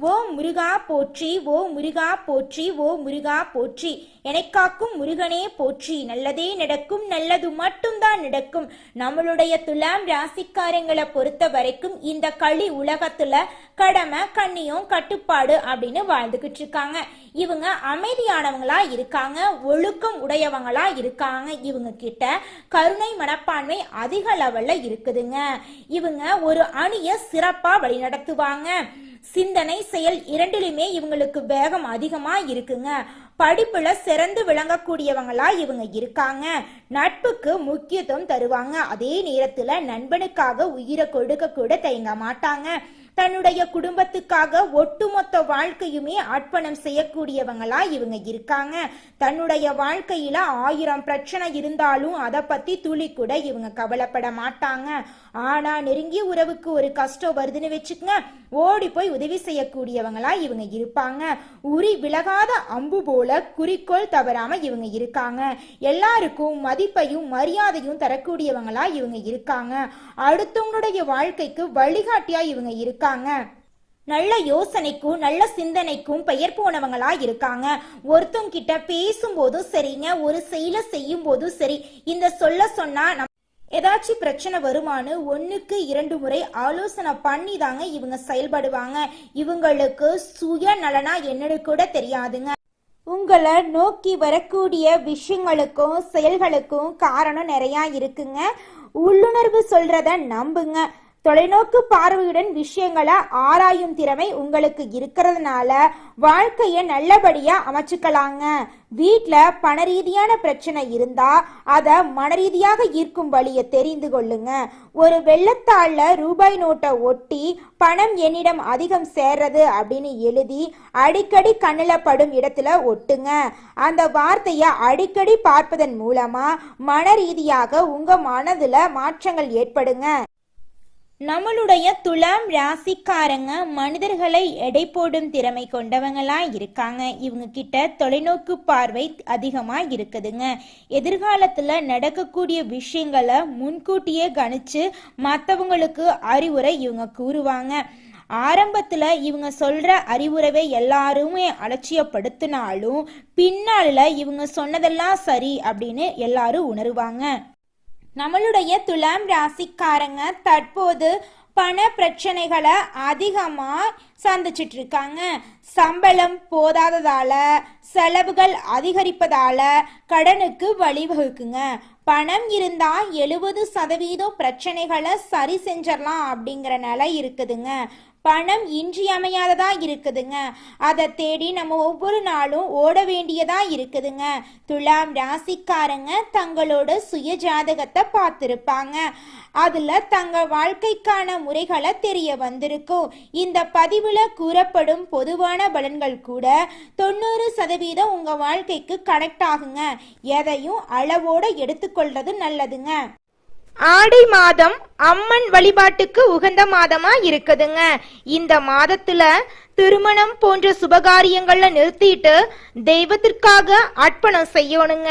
ஓ முருகா போற்றி ஓ முருகா போற்றி ஓ முருகா போற்றி. எனைக்காக்கும் முருகனே போற்றி. நல்லதே நடக்கும் நல்லது மட்டும்தான் நடக்கும். நம்மளுடைய துலாம் ராசிக்காரங்களை பொறுத்த வரைக்கும் இந்த களி உலகத்துல கடமை கண்ணியம் கட்டுப்பாடு அப்படின்னு வாழ்ந்துகிட்டு இருக்காங்க. இவங்க அமைதியானவங்களா இருக்காங்க ஒழுக்கம் உடையவங்களா இருக்காங்க. இவங்க கிட்ட கருணை மனப்பான்மை அதிக லெவல்ல இருக்குதுங்க. இவங்க ஒரு அணிய சிறப்பா வழிநடத்துவாங்க. சிந்தனை செயல் இரண்டிலுமே இவங்களுக்கு வேகம் அதிகமா இருக்குங்க. படிப்புல சிறந்து விளங்கக்கூடியவங்களா இவங்க இருக்காங்க. நட்புக்கு முக்கியத்துவம் தருவாங்க. அதே நேரத்துல நண்பனுக்காக உயிரை கொடுக்க கூட தயங்க மாட்டாங்க. தன்னுடைய குடும்பத்துக்காக ஒட்டுமொத்த வாழ்க்கையுமே அர்ப்பணம் செய்யக்கூடியவங்களா இவங்க இருக்காங்க. தன்னுடைய வாழ்க்கையில ஆயிரம் பிரச்சனை இருந்தாலும் அதை பத்தி துளி கூட இவங்க கவலைப்பட மாட்டாங்க. ஆனா நெருங்கிய உறவுக்கு ஒரு கஷ்டம் வருதுன்னு வச்சுக்கோங்க. ஓடி போய் உதவி செய்யக்கூடியவங்களா இவங்க இருப்பாங்க. உரி விலகாத அம்பு போல குறிக்கோள் தவறாம இவங்க இருக்காங்க. எல்லாருக்கும் மதிப்பையும் மரியாதையும் தரக்கூடியவங்களா இவங்க இருக்காங்க. அடுத்தவங்களுடைய வாழ்க்கைக்கு வழிகாட்டியா இவங்க இருக்காங்க. நல்ல யோசனைக்கும் நல்ல சிந்தனைக்கும் பெயர் போனவங்களா இருக்காங்க. ஒருத்தவங்க கிட்ட பேசும்போதும் சரிங்க ஒரு செயலை செய்யும் போதும் சரி. இந்த சொல்ல சொன்னா ஏதாச்சும் பிரச்சனை வருமானு ஒன்றுக்கு இரண்டு முறை ஆலோசனை பண்ணி தாங்க இவங்க செயல்படுவாங்க. இவங்களுக்கு சுய நலனா என்னன்னு கூட தெரியாதுங்க. உங்களை நோக்கி வரக்கூடிய விஷயங்களுக்கும் செயல்களுக்கும் காரணம் நிறையா இருக்குங்க. உள்ளுணர்வு சொல்றத நம்புங்க. தொலைநோக்கு பார்வையுடன் விஷயங்களை ஆராயும் திறமை உங்களுக்கு இருக்கிறதுனால வாழ்க்கையை நல்லபடியா அமைச்சுக்கலாங்க. வீட்டில் பண ரீதியான பிரச்சனை இருந்தா அதை மனரீதியாக ஈர்க்கும் வழியை தெரிந்து கொள்ளுங்க. ஒரு வெள்ளத்தாள்ல ரூபாய் நோட்டை ஒட்டி பணம் என்னிடம் அதிகம் சேர்றது அப்படின்னு எழுதி அடிக்கடி கண்ணில் படும் இடத்துல ஒட்டுங்க. அந்த வார்த்தையை அடிக்கடி பார்ப்பதன் மூலமா மன ரீதியாக உங்க மனதுல மாற்றங்கள் ஏற்படுங்க. நம்மளுடைய துலாம் ராசிக்காரங்க மனிதர்களை எடை போடும் திறமை கொண்டவங்களா இருக்காங்க. இவங்க கிட்ட தொலைநோக்கு பார்வை அதிகமா இருக்குதுங்க. எதிர்காலத்துல நடக்கக்கூடிய விஷயங்களை முன்கூட்டியே கணிச்சு மற்றவங்களுக்கு அறிவுரை இவங்க கூறுவாங்க. ஆரம்பத்துல இவங்க சொல்ற அறிவுரைவை எல்லாருமே அலட்சியப்படுத்தினாலும் பின்னால இவங்க சொன்னதெல்லாம் சரி அப்படின்னு எல்லாரும் உணருவாங்க. நம்மளுடைய துலாம் ராசிக்காரங்க தற்போது பண பிரச்சனைகளை அதிகமாக சந்திச்சிட்டு இருக்காங்க சம்பளம் போதாததால செலவுகள் அதிகரிப்பதால கடனுக்கு வழிவகுக்குங்க. பணம் இருந்தா எழுபது சதவீதம் பிரச்சனைகளை சரி செஞ்சிடலாம் அப்படிங்கிற நிலை இருக்குதுங்க. பணம் இன்றியமையாததா இருக்குதுங்க. அதை தேடி நம்ம ஒவ்வொரு நாளும் ஓட வேண்டியதா இருக்குதுங்க. துலாம் ராசிக்காரங்க தங்களோட சுய ஜாதகத்தை பார்த்துருப்பாங்க. அதுல தங்க வாழ்க்கைக்கான முறைகளை தெரிய வந்திருக்கும். இந்த பதிவுல கூறப்படும் பொதுவான பலன்கள் கூட தொண்ணூறு சதவீதம் உங்க வாழ்க்கைக்கு கனெக்ட் ஆகுங்க. எதையும் அளவோட எடுத்துக்கொள்றது நல்லதுங்க. ஆடி மாதம் அம்மன் வழிபாட்டுக்கு உகந்த மாதமா இருக்குதுங்க. இந்த மாதத்துல திருமணம் போன்ற சுபகாரியங்கள்ல நிறுத்திட்டு தெய்வத்திற்காக அர்ப்பணம் செய்யணுங்க.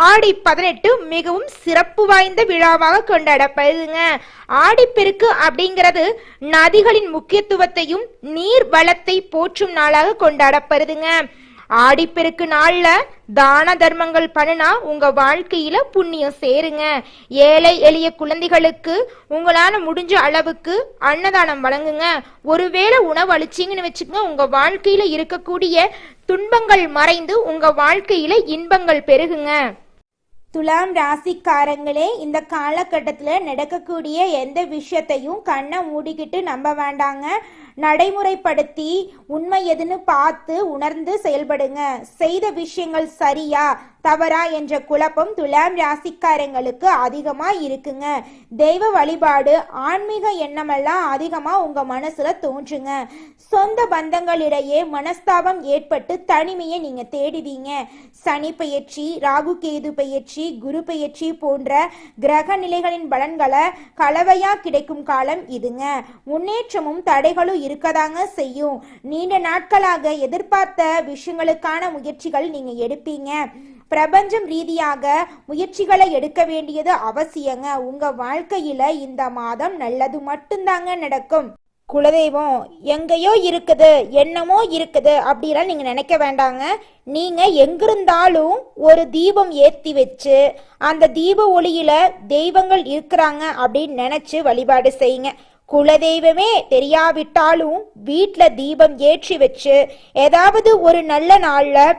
ஆடி பதினெட்டு மிகவும் சிறப்பு வாய்ந்த விழாவாக கொண்டாடப்படுதுங்க. ஆடிப்பெருக்கு அப்படிங்கிறது நதிகளின் முக்கியத்துவத்தையும் நீர் வளத்தை போற்றும் நாளாக கொண்டாடப்படுதுங்க. ஆடிப்பெருக்கு நாள்ல தான தர்மங்கள் பண்ணுனா உங்க வாழ்க்கையில புண்ணியம் சேருங்க. ஏழை எளிய குழந்தைகளுக்கு உங்களால முடிஞ்ச அளவுக்கு அன்னதானம் வழங்குங்க. ஒருவேளை உணவு அழிச்சிங்கன்னு வச்சுக்கோங்க உங்க வாழ்க்கையில இருக்கக்கூடிய துன்பங்கள் மறைந்து உங்க வாழ்க்கையில இன்பங்கள் பெருகுங்க. துலாம் ராசிக்காரங்களே இந்த காலகட்டத்தில் நடக்கக்கூடிய எந்த விஷயத்தையும் கண்ணை மூடிக்கிட்டு நம்ப வேண்டாங்க. நடைமுறைப்படுத்தி உண்மை எதுன்னு பார்த்து உணர்ந்து செயல்படுங்க. செய்த விஷயங்கள் சரியா? தவறா என்ற குழப்பம் துலாம் ராசிக்காரங்களுக்கு அதிகமா இருக்குங்க. தெய்வ வழிபாடு ஆன்மீக எண்ணமெல்லாம் அதிகமா உங்க மனசுல தோன்றுங்க. சொந்த பந்தங்களிடையே மனஸ்தாபம் ஏற்பட்டு தனிமையை நீங்க தேடுவீங்க. சனி பயிற்சி ராகு கேது பயிற்சி குரு பயிற்சி போன்ற கிரக நிலைகளின் பலன்களை கலவையா கிடைக்கும் காலம் இதுங்க. முன்னேற்றமும் தடைகளும் இருக்கதாங்க செய்யும். நீண்ட நாட்களாக எதிர்பார்த்த விஷயங்களுக்கான முயற்சிகள் நீங்க எடுப்பீங்க. பிரபஞ்சம் ரீதியாக முயற்சிகளை எடுக்க வேண்டியது அவசியங்க. உங்க வாழ்க்கையில இந்த மாதம் நல்லது மட்டும்தாங்க நடக்கும். குலதெய்வம் எங்கேயோ இருக்குது என்னமோ இருக்குது அப்படிலாம் நீங்கள் நினைக்க வேண்டாங்க. நீங்கள் எங்கிருந்தாலும் ஒரு தீபம் ஏற்றி வச்சு அந்த தீப ஒளியில் தெய்வங்கள் இருக்கிறாங்க அப்படின்னு நினச்சி வழிபாடு செய்யுங்க. குலதெய்வமே தெரியாவிட்டாலும் வீட்டில் தீபம் ஏற்றி வச்சு ஏதாவது ஒரு நல்ல நாளில்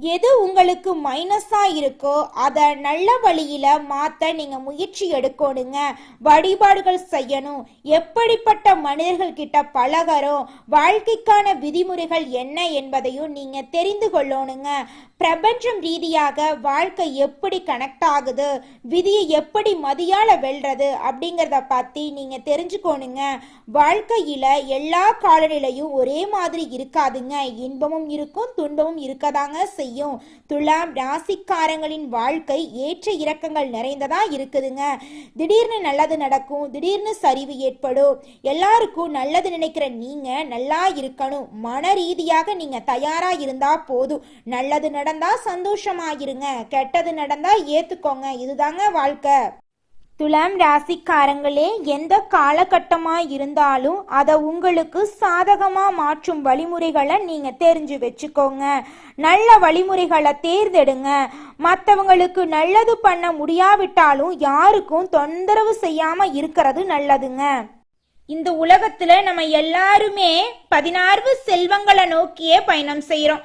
எது உங்களுக்கு மைனஸா இருக்கோ அதை நல்ல வழியில மாத்த நீங்க முயற்சி எடுக்கணுங்க. வழிபாடுகள் செய்யணும். எப்படிப்பட்ட மனிதர்கள் கிட்ட பழகறோம்? வாழ்க்கைக்கான விதிமுறைகள் என்ன என்பதையும் நீங்க தெரிந்து கொள்ளணுங்க. பிரபஞ்சம் ரீதியாக வாழ்க்கை எப்படி கனெக்ட் ஆகுது? விதியை எப்படி மதியால வெல்றது? அப்படிங்கிறத பத்தி நீங்க தெரிஞ்சுக்கோணுங்க. வாழ்க்கையில எல்லா காலநிலையும் ஒரே மாதிரி இருக்காதுங்க. இன்பமும் இருக்கும் துன்பமும் இருக்கதாங்க செய்யும். துலாம் ராசிக்காரங்களின் வாழ்க்கை ஏற்ற இறக்கங்கள் நிறைந்ததா இருக்குதுங்க. திடீர்னு நல்லது நடக்கும் திடீர்னு சரிவு ஏற்படும். எல்லாருக்கும் நல்லது நினைக்கிற நீங்க நல்லா இருக்கணும். மன ரீதியாக நீங்க தயாரா இருந்தா போதும். நல்லது நட நடந்தா சந்தோஷமாயிருங்க. கெட்டது நடந்தா ஏத்துக்கோங்க. இதுதாங்க வாழ்க்கை. துலாம் ராசிக்காரங்களே எந்த காலகட்டமா இருந்தாலும் அதை உங்களுக்கு சாதகமா மாற்றும் வழிமுறைகளை நீங்க தெரிஞ்சு வச்சுக்கோங்க. நல்ல வழிமுறைகளை தேர்ந்தெடுங்க. மற்றவங்களுக்கு நல்லது பண்ண முடியாவிட்டாலும் யாருக்கும் தொந்தரவு செய்யாம இருக்கிறது நல்லதுங்க. இந்த உலகத்துல நம்ம எல்லாருமே பதினாறு செல்வங்களை நோக்கியே பயணம் செய்யறோம்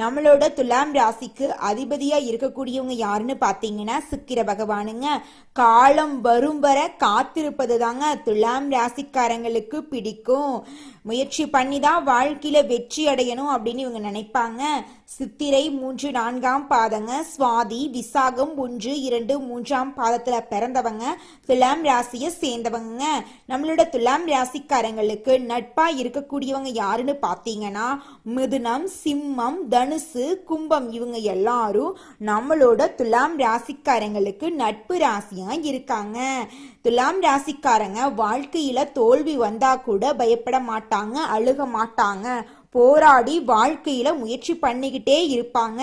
நம்மளோட துலாம் ராசிக்கு அதிபதியா இருக்கக்கூடியவங்க யாருன்னு பாத்தீங்கன்னா சுக்கிர பகவானுங்க. காலம் வரும் வர காத்திருப்பது தாங்க துலாம் ராசிக்காரங்களுக்கு பிடிக்கும். முயற்சி பண்ணி தான் வாழ்க்கையில வெற்றி அடையணும் அப்படின்னு இவங்க நினைப்பாங்க. சித்திரை மூன்று நான்காம் பாதங்க சுவாதி விசாகம் ஒன்று இரண்டு மூன்றாம் பாதத்துல பிறந்தவங்க துலாம் ராசியை சேர்ந்தவங்க. நம்மளோட துலாம் ராசிக்காரங்களுக்கு நட்பா இருக்கக்கூடியவங்க யாருன்னு பார்த்தீங்கன்னா மிதுனம் சிம்மம் தனுசு கும்பம் இவங்க எல்லாரும் நம்மளோட துலாம் ராசிக்காரங்களுக்கு நட்பு ராசியா இருக்காங்க. துலாம் ராசிக்காரங்க வாழ்க்கையில தோல்வி வந்தா கூட பயப்பட மாட்டாங்க அழுக மாட்டாங்க. போராடி வாழ்க்கையில முயற்சி பண்ணிக்கிட்டே இருப்பாங்க.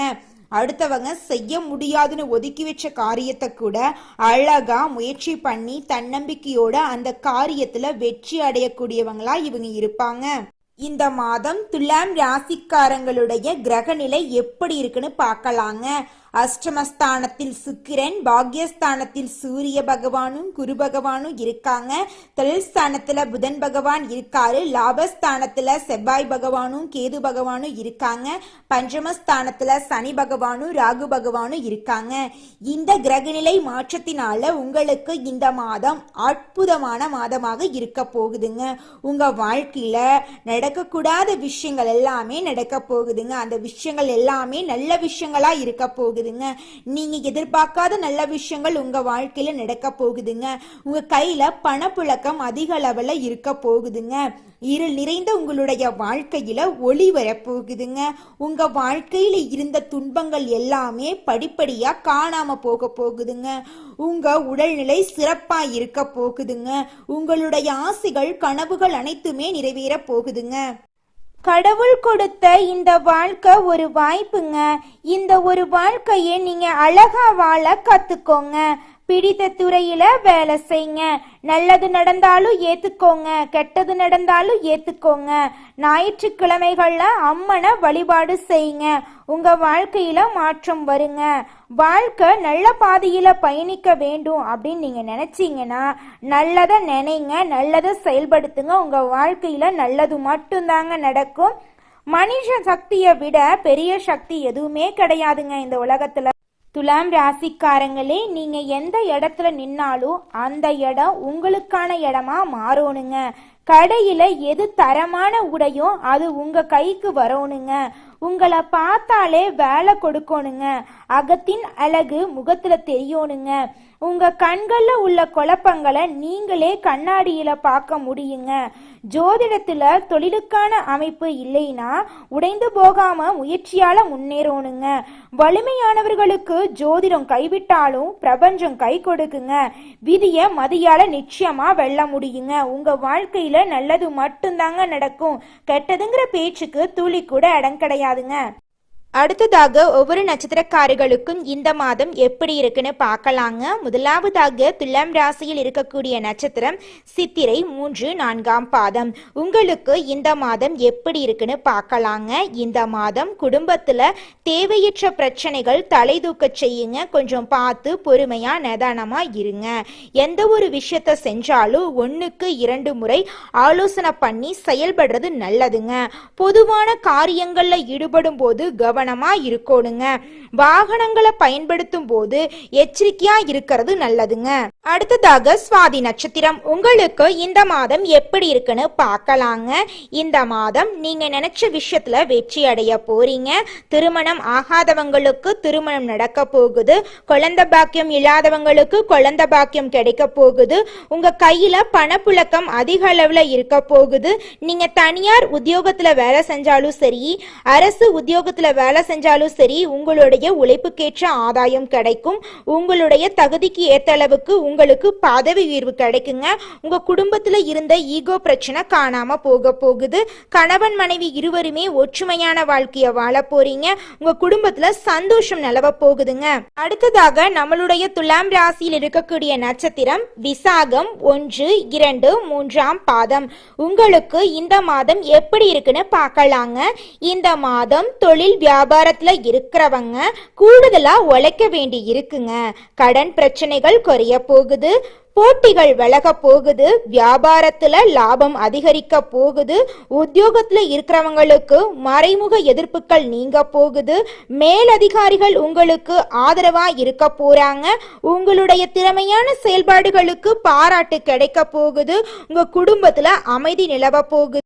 அடுத்தவங்க செய்ய முடியாதுன்னு ஒதுக்கி வச்ச காரியத்தை கூட அழகா முயற்சி பண்ணி தன்னம்பிக்கையோட அந்த காரியத்துல வெற்றி அடையக்கூடியவங்களா இவங்க இருப்பாங்க. இந்த மாதம் துலாம் ராசிக்காரங்களுடைய கிரகநிலை எப்படி இருக்குன்னு பார்க்கலாங்க. அஷ்டமஸ்தானத்தில் சுக்கிரன் பாக்யஸ்தானத்தில் சூரிய பகவானும் குரு பகவானும் இருக்காங்க. தொழில் ஸ்தானத்துல புதன் பகவான் இருக்காரு. லாபஸ்தானத்துல செவ்வாய் பகவானும் கேது பகவானும் இருக்காங்க. பஞ்சமஸ்தானத்துல சனி பகவானும் ராகு பகவானும் இருக்காங்க. இந்த கிரகநிலை மாற்றத்தினால உங்களுக்கு இந்த மாதம் அற்புதமான மாதமாக இருக்க போகுதுங்க. உங்க வாழ்க்கையில நடக்கக்கூடாத விஷயங்கள் எல்லாமே நடக்க போகுதுங்க. அந்த விஷயங்கள் எல்லாமே நல்ல விஷயங்களா இருக்க போகுதுங்க. நீங்க எதிர்பார்க்காத நல்ல விஷயங்கள் உங்க வாழ்க்கையில நடக்க போகுதுங்க. உங்க கையில பணப்புழக்கம் அதிக அளவுல இருக்க போகுதுங்க. இருள் நிறைந்த உங்களுடைய வாழ்க்கையில ஒளி வரப்போகுதுங்க உங்க வாழ்க்கையில இருந்த துன்பங்கள் எல்லாமே படிப்படியா காணாம போக போகுதுங்க. உங்க உடல்நிலை சிறப்பா இருக்க போகுதுங்க. உங்களுடைய ஆசைகள் கனவுகள் அனைத்துமே நிறைவேற போகுதுங்க. கடவுள் கொடுத்த இந்த வாழ்க்கை ஒரு வாய்ப்புங்க. இந்த ஒரு வாழ்க்கையை நீங்க அழகா வாழ கத்துக்கோங்க. பிடித்த துறையில வேலை செய்யுங்க. நல்லது நடந்தாலும் ஏத்துக்கோங்க. கெட்டது நடந்தாலும் ஏத்துக்கோங்க. ஞாயிற்றுக்கிழமைகள்ல அம்மனை வழிபாடு செய்யுங்க. உங்க வாழ்க்கையில மாற்றம் வருங்க. வாழ்க்கை நல்ல பாதையில பயணிக்க வேண்டும் அப்படின்னு நீங்க நினைச்சீங்கன்னா நல்லதை நினைங்க நல்லதை செயல்படுத்துங்க. உங்க வாழ்க்கையில நல்லது மட்டும்தாங்க நடக்கும். மனுஷ சக்தியை விட பெரிய சக்தி எதுவுமே கிடையாதுங்க இந்த உலகத்துல. துலாம் ராசிக்காரங்களே நீங்க எந்த இடத்துல நின்னாலும் அந்த இடம் உங்களுக்கான இடமா மாறணுங்க. கடையில எது தரமான உடையும் அது உங்க கைக்கு வரணுங்க. உங்களை பார்த்தாலே வேலை கொடுக்கணுங்க. அகத்தின் அழகு முகத்துல தெரியணுங்க. உங்க கண்கள்ல உள்ள குழப்பங்களை நீங்களே கண்ணாடியில பார்க்க முடியுங்க. ஜோதிடத்துல தொழிலுக்கான அமைப்பு இல்லைன்னா உடைந்து போகாம முயற்சியால முன்னேறணுங்க. வலிமையானவர்களுக்கு ஜோதிடம் கைவிட்டாலும் பிரபஞ்சம் கை கொடுக்குங்க. விதிய மதியால நிச்சயமா வெல்ல முடியுங்க. உங்க வாழ்க்கையில நல்லது மட்டும்தாங்க நடக்கும். கெட்டதுங்கிற பேச்சுக்கு துளி கூட அடங்கடையா கிடையாதுங்க அடுத்ததாக ஒவ்வொரு நட்சத்திரக்காரர்களுக்கும் இந்த மாதம் எப்படி இருக்குன்னு பார்க்கலாங்க. முதலாவதாக துலாம் ராசியில் இருக்கக்கூடிய நட்சத்திரம் சித்திரை மூன்று நான்காம் பாதம். உங்களுக்கு இந்த மாதம் எப்படி இருக்குன்னு பார்க்கலாங்க. இந்த மாதம் குடும்பத்தில் தேவையற்ற பிரச்சனைகள் தலை தூக்க செய்யுங்க. கொஞ்சம் பார்த்து பொறுமையாக நிதானமாக இருங்க. எந்த ஒரு விஷயத்த செஞ்சாலும் ஒன்றுக்கு இரண்டு முறை ஆலோசனை பண்ணி செயல்படுறது நல்லதுங்க. பொதுவான காரியங்களில் ஈடுபடும் போது கவனம் இருக்கணுங்க. வாகனங்களை பயன்படுத்தும் போது எச்சரிக்கையா இருக்கிறது நல்லதுங்க. அடுத்ததாக சுவாதி நட்சத்திரம். உங்களுக்கு இந்த மாதம் எப்படி இருக்குன்னு பார்க்கலாங்க. இந்த மாதம் நீங்க நினைச்ச விஷயத்துல வெற்றி அடைய போறீங்க. திருமணம் ஆகாதவங்களுக்கு திருமணம் நடக்க போகுது. குழந்தை பாக்கியம் இல்லாதவங்களுக்கு குழந்தை பாக்கியம் கிடைக்க போகுது. உங்க கையில பணப்புழக்கம் அதிக அளவுல இருக்க போகுது. நீங்க தனியார் உத்தியோகத்துல வேலை செஞ்சாலும் சரி அரசு உத்தியோகத்துல வேலை செஞ்சாலும் சரி உங்களுடைய உழைப்புக்கேற்ற ஆதாயம் கிடைக்கும். உங்களுடைய தகுதிக்கு ஏற்ற அளவுக்கு உங்களுக்கு பதவி உயர்வு கிடைக்குங்க. உங்க குடும்பத்துல இருந்த ஈகோ பிரச்சனை காணாம போக போகுது. கணவன் மனைவி இருவருமே ஒற்றுமையான வாழ்க்கைய வாழ போறீங்க. உங்க குடும்பத்துல சந்தோஷம் நிலவ போகுதுங்க. அடுத்ததாக நம்மளுடைய துலாம் ராசியில் இருக்கக்கூடிய நட்சத்திரம் விசாகம் ஒன்று இரண்டு மூன்றாம் பாதம். உங்களுக்கு இந்த மாதம் எப்படி இருக்குன்னு பார்க்கலாங்க. இந்த மாதம் தொழில் வியா வியாபாரத்துல இருக்கிறவங்க கூடுதலா உழைக்க வேண்டி இருக்குங்க. கடன் பிரச்சனைகள் குறைய போகுது போட்டிகள் விலக போகுது வியாபாரத்துல லாபம் அதிகரிக்க போகுது உத்தியோகத்துல இருக்கிறவங்களுக்கு மறைமுக எதிர்ப்புகள் நீங்க போகுது மேலதிகாரிகள் உங்களுக்கு ஆதரவா இருக்க போறாங்க உங்களுடைய திறமையான செயல்பாடுகளுக்கு பாராட்டு கிடைக்க போகுது உங்க குடும்பத்துல அமைதி நிலவ போகுது.